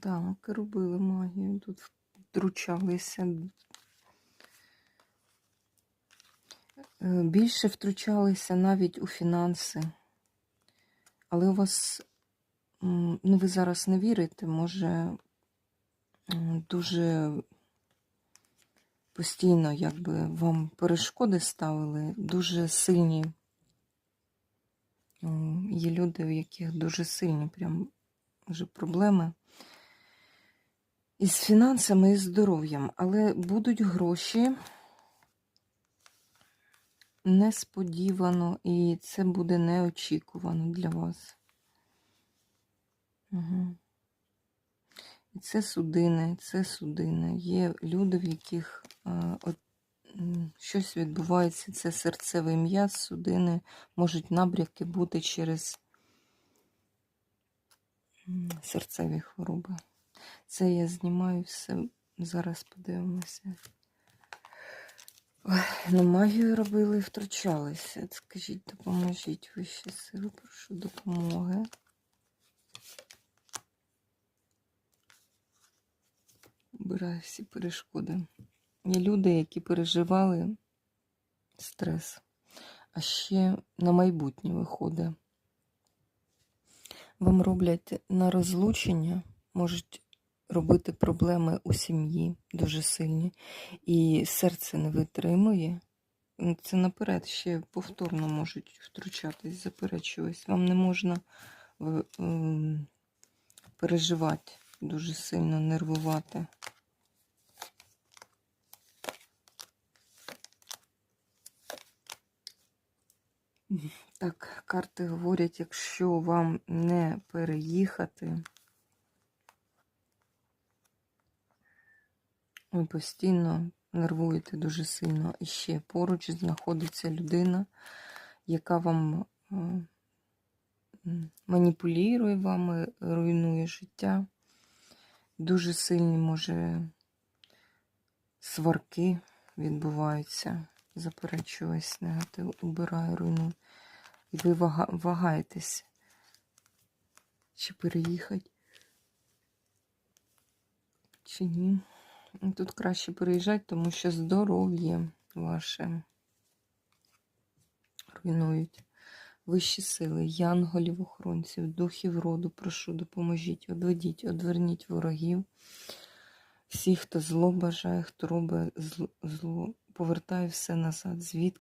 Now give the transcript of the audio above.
Так, робили магію. Тут втручалися. Е, Більше втручалися навіть у фінанси. Але у вас, ну ви зараз не вірите, може дуже постійно якби вам перешкоди ставили, дуже сильні. Є люди, у яких дуже сильні прям вже проблеми із фінансами і здоров'ям, але будуть гроші несподівано, і це буде неочікувано для вас. Угу. І це судини, це судини. Є люди, в яких е, от, щось відбувається, це серцевий м'яз, судини, можуть набряки бути через серцеві хвороби. Це я знімаю все. Зараз подивимося. Ну магію робили і втручалися. Скажіть, допоможіть вищі сили, прошу допомоги. Убираю всі перешкоди. Є люди, які переживали стрес, а ще на майбутнє виходить. Вам роблять на розлучення, можуть робити проблеми у сім'ї дуже сильні, і серце не витримує. Це наперед ще повторно можуть втручатись, заперечуватись. Вам не можна ем, переживати дуже сильно, нервувати. Так, карти говорять, якщо вам не переїхати, ви постійно нервуєте дуже сильно. І ще поруч знаходиться людина, яка вам е, маніпулює вами, руйнує життя. Дуже сильні, може, сварки відбуваються. Заперечуюсь, негатив, убираю, руйную. І ви вага, вагаєтесь, чи переїхати, чи ні. Ну, Тут краще переїжджати, тому що здоров'я ваше руйнують. Вищі сили, янголів, охоронців, духів роду, прошу, допоможіть, одведіть, одверніть ворогів. Всі, хто зло бажає, хто робить зло, зло повертає все назад, звідки